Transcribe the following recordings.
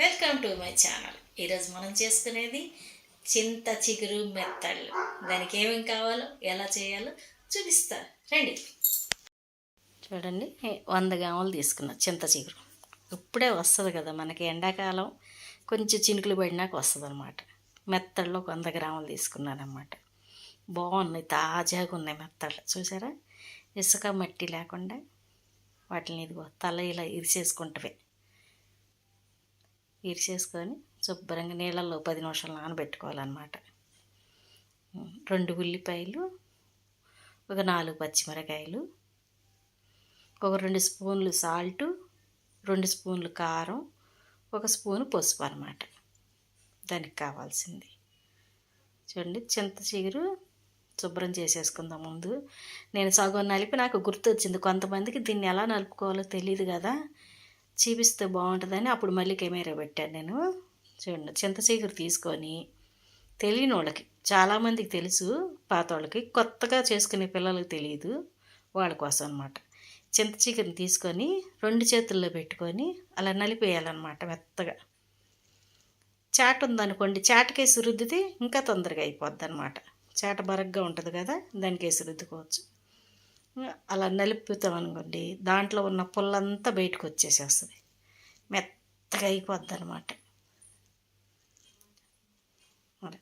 Welcome to my channel ఈరోజు మనం చేసుకునేది చింత చిగురు మెత్తళ్ళు. దానికి ఏమేమి కావాలో ఎలా చేయాలో చూపిస్తా. రండి. చూడండి వంద గ్రాములు తీసుకున్నా చింత చిగురు. ఇప్పుడే వస్తుంది కదా మనకి ఎండాకాలం. కొంచెం చినుకులు పడినాక వస్తుంది అనమాట మెత్తళ్ళు ఒక వంద గ్రాములు తీసుకున్నానమాట బాగున్నాయి తాజాగా ఉన్నాయి మెత్తళ్ళు. చూసారా? ఇసుక మట్టి లేకుండా వాటిని ఇదిగో తల ఇలా ఇరిసేసుకుంటవే. ఇరిసేసుకొని శుభ్రంగా నీళ్ళల్లో పది నిమిషాలు నానబెట్టుకోవాలన్నమాట. రెండు ఉల్లిపాయలు ఒక నాలుగు పచ్చిమిరకాయలు ఒక రెండు స్పూన్లు సాల్టు రెండు స్పూన్లు కారం ఒక స్పూన్ పసుపు అనమాట దానికి కావాల్సింది. చూడండి చింత చిగురు శుభ్రం చేసేసుకుందాం ముందు. నేను సగం నలిపి నాకు గుర్తొచ్చింది. కొంతమందికి దీన్ని ఎలా నలుపుకోవాలో తెలియదు కదా. చూపిస్తే బాగుంటుందని అప్పుడు మళ్ళీ కెమెరా పెట్టాను నేను. చూడండి చింతచీకరు తీసుకొని తెలియని వాళ్ళకి చాలామందికి తెలుసు పాత వాళ్ళకి కొత్తగా చేసుకునే పిల్లలకి తెలియదు వాళ్ళ కోసం అనమాట చింత తీసుకొని రెండు చేతుల్లో పెట్టుకొని అలా నలిపేయాలన్నమాట మెత్తగా. చాట ఉందనుకోండి చాటకేసి రుద్దితే ఇంకా తొందరగా అయిపోద్ది అనమాట చాట బరగ్గా ఉంటుంది కదా దానికేసి రుద్దుకోవచ్చు. అలా నలుపుతాం అనుకోండి దాంట్లో ఉన్న పుల్లంతా బయటకు వచ్చేసేస్తుంది మెత్తగా అయిపోద్ది అనమాట మరి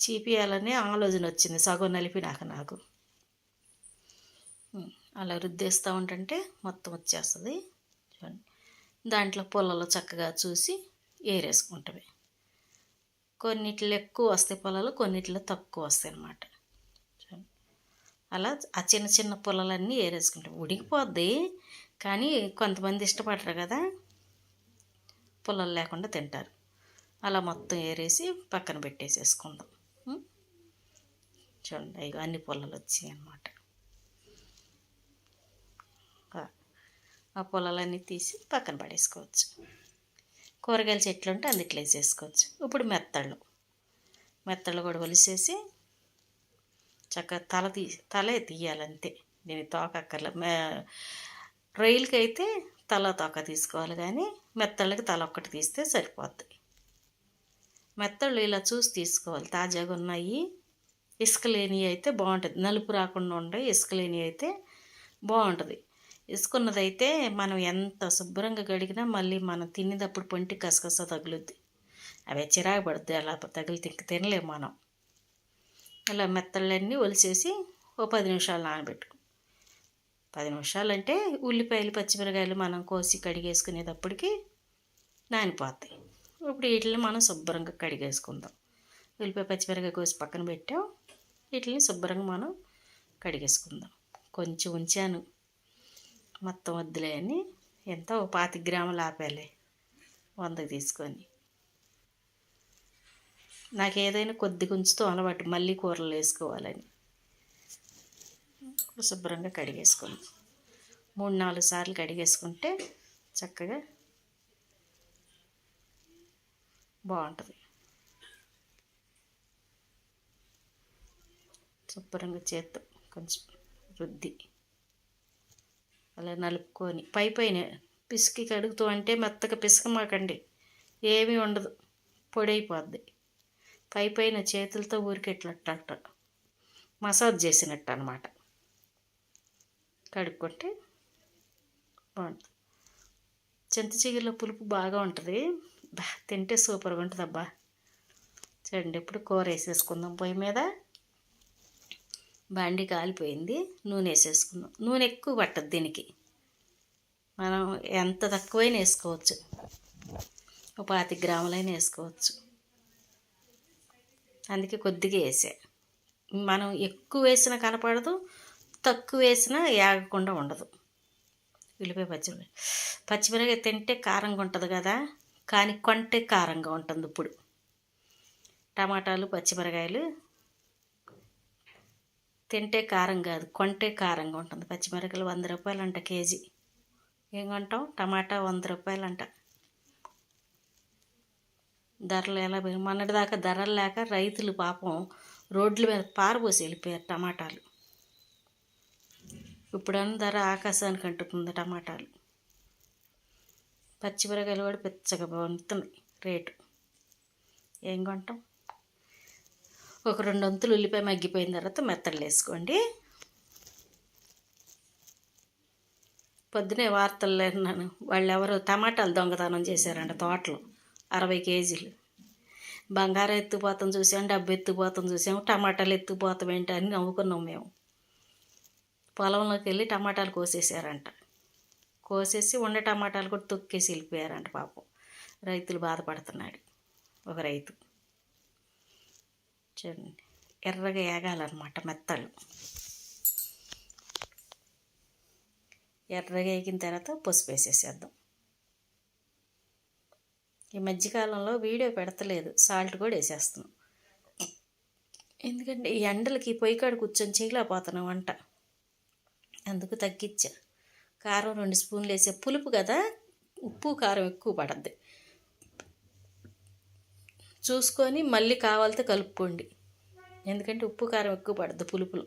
చీపియాలని ఆలోచన వచ్చింది సగం నలిపినాక నాకు. అలా రుద్దేస్తూ ఉంటుంటే మొత్తం వచ్చేస్తుంది. చూడండి. దాంట్లో పొలాలు చక్కగా చూసి ఏరేసుకుంటవి కొన్నిట్లో ఎక్కువ వస్తాయి పొలాలు కొన్నిట్లో తక్కువ వస్తాయి అన్నమాట అలా ఆ చిన్న చిన్న పుల్లలన్నీ ఏరేసుకుంటాం. ఉడికిపోద్ది కానీ కొంతమంది ఇష్టపడరు కదా. పుల్లలు లేకుండా తింటారు. అలా మొత్తం ఏరేసి పక్కన పెట్టేసేసుకుందాం. చూడండి ఇగో అన్ని పుల్లలు వచ్చాయి అన్నమాట. ఆ- ఆ పొలాలన్నీ తీసి పక్కన పడేసుకోవచ్చు. కూరగాయల చెట్లు ఉంటే అందుట్లో వేసేసుకోవచ్చు. ఇప్పుడు మెత్తళ్ళు. మెత్తళ్ళు కూడా ఒలిసేసి చక్కగా తల తీ తలే తీయాలంతే. నేను తోక అక్కర్లే మే రొయ్యలకి అయితే తల తోక తీసుకోవాలి కానీ మెత్తళ్ళకి తల ఒక్కటి తీస్తే సరిపోద్ది. మెత్తళ్ళు ఇలా చూసి తీసుకోవాలి. తాజాగా ఉన్నాయి. ఇసుక లేని అయితే బాగుంటుంది. నలుపు రాకుండా ఉండే ఇసుక లేని అయితే బాగుంటుంది. ఇసుకున్నదైతే మనం ఎంత శుభ్రంగా గడిగినా మళ్ళీ మనం తినేటప్పుడు పొంటి కసకస తగులుద్ది. అవి చిరాకు పడుద్ది. అలా తగిలి తినలేము మనం. ఇలా మెత్తలన్నీ ఒలిసేసి ఓ పది నిమిషాలు నానబెట్టుకో పది నిమిషాలు అంటే ఉల్లిపాయలు పచ్చిమిరకాయలు మనం కోసి కడిగేసుకునేటప్పటికి నానిపోతాయి. ఇప్పుడు వీటిని మనం శుభ్రంగా కడిగేసుకుందాం. ఉల్లిపాయ పచ్చిమిరకాయ కోసి పక్కన పెట్టాం. వీటిని శుభ్రంగా మనం కడిగేసుకుందాం. కొంచెం ఉంచాను. మొత్తం వద్దులే అని ఎంత పాతి గ్రాములు ఆపాలి. వందకు తీసుకొని. నాకు ఏదైనా కొద్దిగా ఉంచుతూ అలవాటు. మళ్ళీ కూరలు వేసుకోవాలని. శుభ్రంగా కడిగేసుకుందాం మూడు నాలుగు సార్లు కడిగేసుకుంటే చక్కగా బాగుంటుంది. శుభ్రంగా చేత్తో కొంచెం రుద్ది. అలా నలుపుకొని పై పైన పిసికి కడుగుతూ అంటే మెత్తగా పిసకమాకండి. ఏమీ ఉండదు. పొడి అయిపోద్ది పై పైన చేతులతో ఊరికెట్లట్ట మసాజ్ చేసినట్టు అనమాట కడుక్కుంటే బాగుంటుంది. చింత చిగురులో పులుపు బాగా ఉంటుంది. బా తింటే సూపర్గా ఉంటుంది అబ్బా చూడండి ఇప్పుడు కూర వేసేసుకుందాం. పొయ్యి మీద బండి కాలిపోయింది. నూనె వేసేసుకుందాం. నూనె ఎక్కువ పట్టదు దీనికి. మనం ఎంత తక్కువైనా వేసుకోవచ్చు. ఒక పాతి గ్రాములైనా వేసుకోవచ్చు. అందుకే కొద్దిగా వేసా. మనం ఎక్కువ వేసినా కనపడదు తక్కువ వేసినా యాగకుండా ఉండదు. ఉల్లిపాయ పచ్చిమిరపకాయ పచ్చిమిరపకాయ తింటే కారంగా ఉంటుంది కదా కానీ కొంటే కారంగా ఉంటుంది ఇప్పుడు. టమాటాలు పచ్చిమిరకాయలు తింటే కారం కాదు కొంటే కారంగా ఉంటుంది. పచ్చిమిరపకాయలు వంద రూపాయలు అంట కేజీ. ఏం కొంటాం? టమాటా వంద రూపాయలు అంట ధరలు ఎలా పెరిగి మొన్నటిదాకా ధరలు లేక రైతులు పాపం రోడ్ల మీద పారబోసి వెళ్ళిపోయారు టమాటాలు. ఇప్పుడన్న ధర ఆకాశానికి అంటుతుంది టమాటాలు. పచ్చిమిరకాయలు కూడా పెచ్చగా బాగుంటుంది రేటు. ఏం కొంటాం? ఒక రెండు వంతులు ఉల్లిపాయ మగ్గిపోయిన తర్వాత మెత్తలు వేసుకోండి. పొద్దునే వార్తల్లో లేన్నాను వాళ్ళు ఎవరు టమాటాలు దొంగతనం చేశారంట తోటలో. అరవై కేజీలు. బంగారం ఎత్తుపోతాం చూసాం డబ్బు ఎత్తుపోతాం చూసాం టమాటాలు ఎత్తుపోతాం ఏంటి అని నవ్వుకున్నాం మేము. పొలంలోకి వెళ్ళి టమాటాలు కోసేసారంట కోసేసి ఉండే టమాటాలు కూడా తొక్కేసి వెళ్ళిపోయారంట పాపం. రైతులు బాధపడుతున్నాడు ఒక రైతు. చూడండి ఎర్రగా ఏగాలన్నమాట మెత్తలు. ఎర్రగా వేగిన తర్వాత పసుపు వేసేసేద్దాం. ఈ మధ్యకాలంలో వీడియో పెడతలేదు. సాల్ట్ కూడా వేసేస్తున్నాం. ఎందుకంటే ఈ ఎండలకి పొయ్యి కాడ కూర్చొని చేయలేకపోతున్నాం వంట. అందుకు తగ్గించా. కారం రెండు స్పూన్లు వేసే పులుపు కదా ఉప్పు కారం ఎక్కువ పడద్ది. చూసుకొని మళ్ళీ కావాలితే కలుపుకోండి. ఎందుకంటే ఉప్పు కారం ఎక్కువ పడద్దు పులుపులు.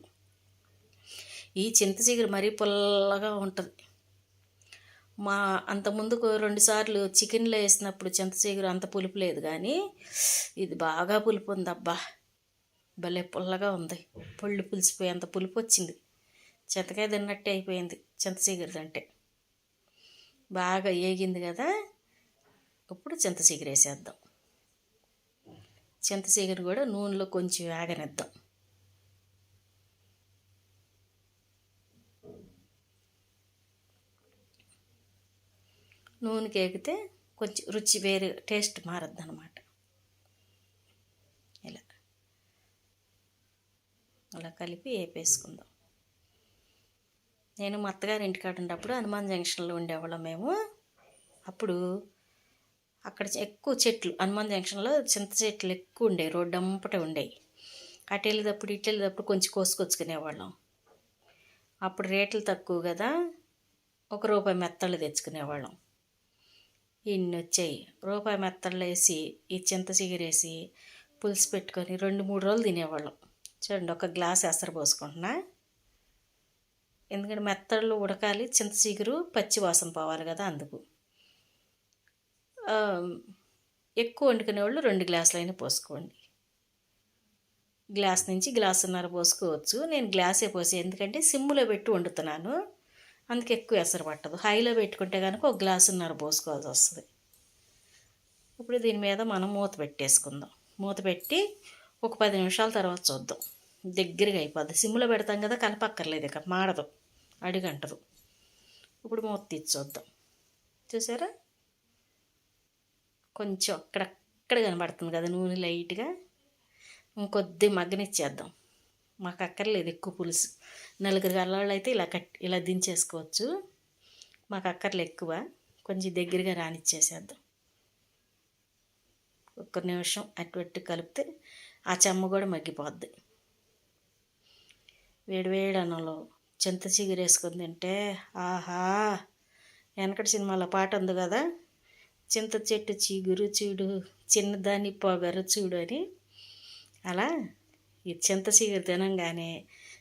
ఈ చింత చిగురు మరీ పుల్లగా ఉంటుంది. మా అంతకుముందుకు రెండుసార్లు చికెన్లో వేసినప్పుడు చింతచీగురు అంత పులుపు లేదు కానీ ఇది బాగా పులుపు ఉంది అబ్బా. భలే పుల్లగా ఉంది. పళ్ళు పులిసిపోయి అంత పులుపు వచ్చింది. చింతకాయ తిన్నట్టే అయిపోయింది చింత అంటే బాగా ఏగింది కదా. ఇప్పుడు చింతచీగురు వేసేద్దాం. చింతచీగురు కూడా నూనెలో కొంచెం వేగనిద్దాం. నూనెకి ఎగితే కొంచెం రుచి వేరే టేస్ట్ మారద్దు అనమాట ఇలా. అలా కలిపి వేపేసుకుందాం. నేను మా అత్తగారి ఇంటికాడ ఉన్నప్పుడు హనుమాన్ జంక్షన్లో ఉండేవాళ్ళం మేము. అప్పుడు అక్కడ ఎక్కువ చెట్లు హనుమాన్ జంక్షన్లో చింత చెట్లు ఎక్కువ ఉండేవి రోడ్డు అంపట ఉండేవి. అటు వెళ్ళేటప్పుడు ఇటు వెళ్ళేటప్పుడు కొంచెం కోసుకొచ్చుకునేవాళ్ళం. అప్పుడు రేట్లు తక్కువ కదా ఒక రూపాయి మెత్తళ్ళు తెచ్చుకునేవాళ్ళం. ఇన్ని వచ్చాయి రూపాయి మెత్తళ్ళు వేసి ఈ చింత చిగురేసి పులుసు పెట్టుకొని రెండు మూడు రోజులు తినేవాళ్ళం. చూడండి ఒక గ్లాస్ ఎసరు పోసుకుంటున్నా. ఎందుకంటే మెత్తళ్ళు ఉడకాలి చింత చిగురు పచ్చి వాసన పోవాలి కదా అందుకు. ఎక్కువ వండుకునే వాళ్ళు రెండు గ్లాసులైనా పోసుకోండి. గ్లాస్ నుంచి గ్లాసున్నర పోసుకోవచ్చు. నేను గ్లాసే పోసి ఎందుకంటే సిమ్ములో పెట్టి వండుతున్నాను. అందుకే ఎక్కువ ఎసరు పట్టదు. హైలో పెట్టుకుంటే కనుక ఒక గ్లాసున్నర పోసుకోవాల్సి వస్తుంది. ఇప్పుడు దీని మీద మనం మూత పెట్టేసుకుందాం. మూత పెట్టి ఒక పది నిమిషాల తర్వాత చూద్దాం. దగ్గరగా అయిపోద్ది. సిమ్లో పెడతాం కదా కలపక్కర్లేదు ఇక మాడదు. అడిగంటదు. ఇప్పుడు మూత తీసి చూద్దాం. చూసారా? కొంచెం అక్కడక్కడ కనబడుతుంది కదా నూనె లైట్గా. ఇంకొద్ది మగ్గనిచ్చేద్దాం. మాకు అక్కర్లేదు ఎక్కువ పులుసు. నలుగురు గల్లాళ్ళు అయితే ఇలా కట్ ఇలా దించేసుకోవచ్చు. మాకు అక్కర్లు ఎక్కువ. కొంచెం దగ్గరగా రానిచ్చేసేద్దాం. ఒక్క నిమిషం అటు అటు కలిపితే ఆ చెమ్మ కూడా మగ్గిపోద్ది. వేడివేడి అన్నంలో చింత చిగురేసుకుని తింటే ఆహా! వెనకటి సినిమాలో పాట ఉంది కదా? చింత చెట్టు చిగురు చూడు చిన్నదాని పొగరు చూడు అని. అలా ఈ చింత చిగురు తినంగానే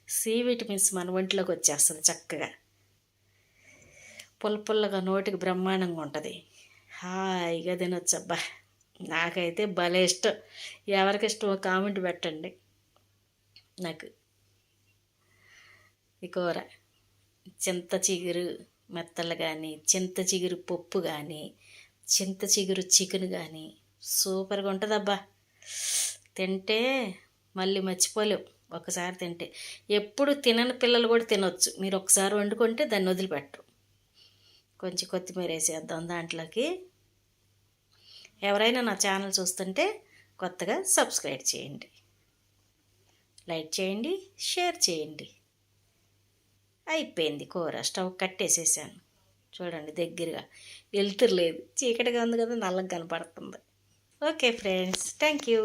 సి విటమిన్స్ మన ఒంట్లోకి వచ్చేస్తుంది చక్కగా. పుల్లపుల్లగా నోటికి బ్రహ్మాండంగా ఉంటుంది. హాయిగా తినొచ్చబ్బా. నాకైతే భలే ఇష్టం. ఎవరికి ఇష్టమో కామెంట్ పెట్టండి నాకు. ఈ కూర చింత చిగురు మెత్తలు కానీ చింత చిగురు పప్పు కానీ చింత చిగురు చికెన్ కానీ సూపర్గా ఉంటుందబ్బా. తింటే మళ్ళీ మర్చిపోలేవు ఒకసారి తింటే. ఎప్పుడు తినని పిల్లలు కూడా తినొచ్చు. మీరు ఒకసారి వండుకుంటే దాన్ని వదిలిపెట్టరు. కొంచెం కొత్తిమీర వేసేద్దాం దాంట్లోకి. ఎవరైనా నా ఛానల్ చూస్తుంటే కొత్తగా సబ్స్క్రైబ్ చేయండి. లైక్ చేయండి షేర్ చేయండి. అయిపోయింది కూర. స్టవ్ కట్టేసేసాను. చూడండి దగ్గరగా. వెళ్తురు లేదు. చీకటిగా ఉంది కదా నల్లగా కనపడుతుంది. Okay friends. Thank you.